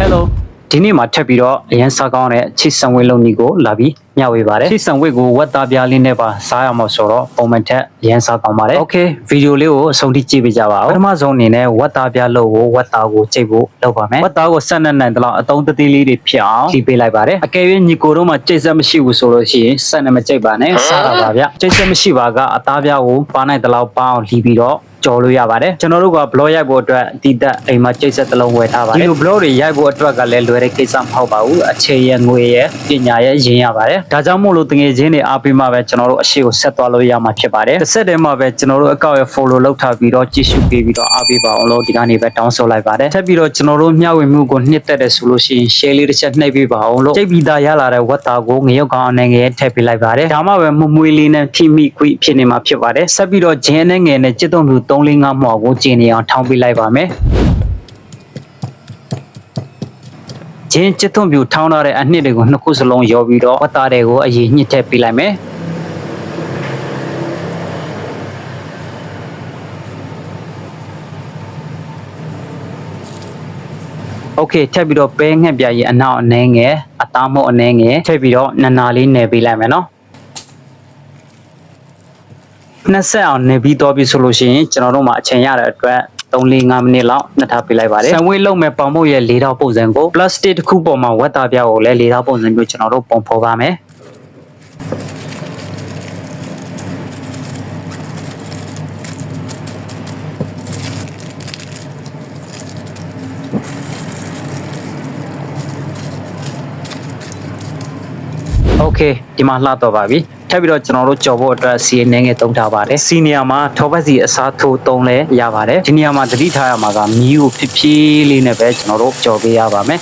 Hello ဒီနေ့မှာထပ်ပြီးတော့အရန်စားကောင်းတဲ့ချစ်ဆန်ဝေးလုံးကြီးကိုလာပြီးမျှဝေပါတယ်ချစ်ဆန်ဝေးကိုဝက်သားပြားလေးနဲ့ပါစားရမှာဆိုတော့ပုံမှန်ထက်အရန်စားကောင်းပါတယ် Okay ဗီဒီယိုလေးကိုအဆုံးထိကြည့်ပေးကြပါဦးပထမဆုံးအနေနဲ့ဝက်သားပြားလို့ကိုဝက်သားကိုကြိတ်ဖို့လုပ်ပါမယ်ဝက်သားကိုဆက်နဲ့နိုင်တလောက်အတုံးတသေးလေးတွေဖြစ်အောင်ကြည့်ပေးလိုက်ပါတယ်အကယ်၍ညီကိုတို့မှကြိတ်ဆက်မရှိဘူးဆိုလို့ရှိရင်ဆက်နဲ့မကြိတ်ပါနဲ့စားတာပါဗျကြိတ်ဆက်မရှိပါကအသားပြားကိုပါနိုင်တလောက်ပအောင်လီးပြီးတော့ ကြော်လို့ရပါတယ်ကျွန်တော်တို့က blog ရိုက်ဖို့အတွက်ဒီတက်အိမ်မှာကြိတ်ဆက်တစ်လုံးဝယ်ထားပါတယ်ဒီလို blog တွေရိုက်ဖို့အတွက်ကလည်းလွယ်တဲ့ကိစ္စမဟုတ်ပါဘူးအခြေရငွေရပညာရရင်းရပါတယ်ဒါကြောင့်မို့လို့တငယ်ချင်းတွေအားပေးမှပဲကျွန်တော်တို့အရှိကိုဆက်သွားလို့ရမှာဖြစ်ပါတယ်တစ်ဆက်တည်းမှာပဲကျွန်တော်တို့အကောင့်ရဲ့ follow လုပ်ထားပြီးတော့ကြည့်ရှုပေးပြီးတော့အားပေးပါအောင်လို့ဒီကနေ့ပဲတောင်းဆိုလိုက်ပါတယ်ထပ်ပြီးတော့ကျွန်တော်တို့မျှဝေမှုကိုနှစ်သက်တယ်ဆိုလို့ရှိရင် share လေးတစ်ချက်နှိပ်ပေးပါအောင်လို့ကြိတ်ပြီးသားရလာတဲ့ဝတ်သားကိုငရုတ်ကောင်အနေငယ်ထည့်ပေးလိုက်ပါတယ်ဒါမှပဲမှုမွေးလေးနဲ့ထိမိခွေဖြစ်နေမှာဖြစ်ပါတယ်ဆက်ပြီးတော့ဂျင်းနဲ့ငယ်နဲ့จิตတုံမှု345မှော်ကိုကျင်းနေအောင်ထောင်းပေးလိုက်ပါမယ်ဂျင်းจิตတုံပြူထောင်းထားတဲ့အနှစ်တွေကိုနှစ်ခုစလုံးရောပြီးတော့ဝတ်သားတွေကိုအရင်ညှစ်ထည့်ပေးလိုက်မယ်โอเคထပ်ပြီးတော့ပဲငှက်ပြားကြီးအနောက်အနေငယ်အသားမုတ်အနေငယ်ထပ်ပြီးတော့နနာလေးနယ်ပေးလိုက်မယ်နော် နှစ်ဆက်အောင်နေပြီးတော့ပြီဆိုလို့ရှိရင်ကျွန်တော်တို့မှာအချိန်ရတဲ့အတွက်3-5မိနစ်လောက်နှစ်ထားပေးလိုက်ပါတယ်။ဆံဝေးလုံးမဲ့ပေါင်မုတ်ရဲ့၄တောက်ပုံစံကို plastic တစ်ခုပေါ်မှာဝက်သားပြားကိုလည်း၄တောက်ပုံစံမျိုးကျွန်တော်တို့ပုံဖော်ပါမယ်။ Okay ဒီမှာလှတော့ပါပြီ ထပ်ပြီးတော့ကျွန်တော်တို့ကြော်ဖို့အတွက်စီအနေငယ်သုံးထားပါတယ်စီနေရာမှာထောပတ်စီအစားထိုးသုံးလဲရပါတယ်ဒီနေရာမှာသတိထားရမှာကမီးကိုဖြစ်ဖြည်းလေးနဲ့ပဲကျွန်တော်တို့ကြော်ပေးရပါမယ်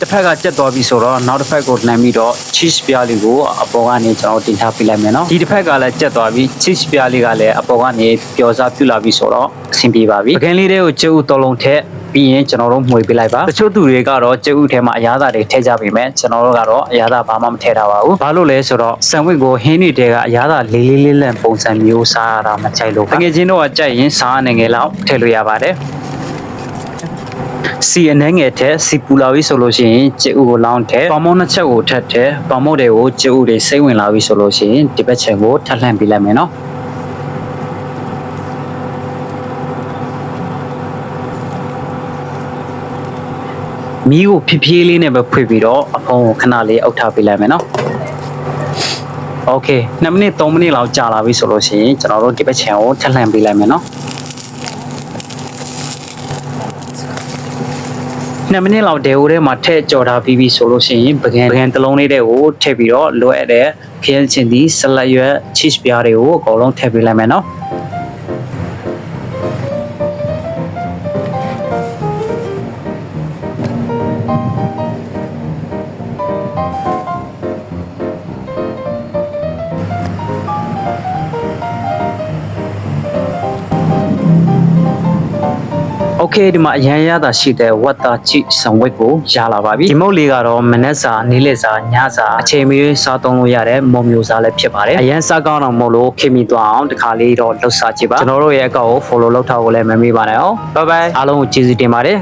တစ်ဖက်ကကြက်သွားပြီဆိုတော့နောက်တစ်ဖက်ကိုလှမ်းပြီးတော့ cheese ပြားလေးကိုအပေါ်ကနေကျွန်တော်တင်ထားပေးလိုက်မယ်နော်ဒီတစ်ဖက်ကလည်းကြက်သွားပြီ cheese ပြားလေးကလည်းအပေါ်ကနေပျော်စားပြုလာပြီဆိုတော့အ ဆင်ပြေပါပြီပကန်းလေးတွေကိုကျုပ်တော်လုံးထက်ပြီးရင်ကျွန်တော်တို့မှွေပေးလိုက်ပါတချို့သူတွေကတော့ကျုပ်ဥထဲမှာအရသာတွေထည့်ကြပေမဲ့ကျွန်တော်တို့ကတော့အရသာဘာမှမထည့်တာပါဘူးဘာလို့လဲဆိုတော့ဆန်ဝစ်ကိုဟင်းတွေတဲကအရသာလေးလေးလေးလန့်ပုံစံမျိုးစားရတာမကြိုက်လို့တကယ်ချင်းတော့ကြိုက်ရင်စားနေငယ်လောက်ထည့်လို့ရပါတယ်စီအနေငယ်တဲ့စီပူလာပြီဆိုလို့ရှိရင်ကျဥကိုလောင်းတဲ့ပေါမုံနှစ်ချက်ကိုထပ်တဲ့ပေါမုံတွေကိုကျဥတွေစိတ်ဝင်လာပြီဆိုလို့ရှိရင်ဒီဘက်ချက်ကိုထပ်လှမ်းပြလိုက်မယ်နော် မီးကိုဖြည်းဖြည်းလေးနဲ့ပဲဖွင့်ပြီးတော့အဖုံးကိုခဏလေးအုပ်ထားပေးလိုက်မယ်နော်โอเค2မိနစ်3မိနစ်လောက်ကြာလာပြီဆိုလို့ရှိရင်ကျွန်တော်တို့ဒီဘက်ချန်ကိုထပ်လှမ်းပေးလိုက်မယ်နော်2မိနစ်လောက်ဒေအိုထဲမှာထည့်ကြော်ထားပြီးပြီဆိုလို့ရှိရင်ပကံပကံတစ်လုံးလေးတွေကိုထည့်ပြီးတော့လိုအပ်တဲ့ခင်းချင်းဒီဆလတ်ရွက် cheese ပြားတွေကိုအကုန်လုံးထည့်ပေးလိုက်မယ်နော် โอเคဒီမှာအရန်ရတာရှိတဲ့ဝတ်တာချိဆံဝက်ကိုရလာပါပြီဒီမုတ်လေးကတော့မနက်စာနေ့လယ်စာညစာအချိန်မီစားသုံးလို့ရတဲ့မုံမျိုးစားလည်းဖြစ်ပါတယ်အရန်စားကောင်းတော့မဟုတ်လို့ခင်မီသွားအောင်တခါလေးတော့လှုပ်စားကြည့်ပါကျွန်တော်တို့ရဲ့အကောင့်ကို follow လုပ်ထားဖို့လည်းမမေ့ပါနဲ့အောင် bye bye အားလုံးကိုကျေးဇူးတင်ပါတယ်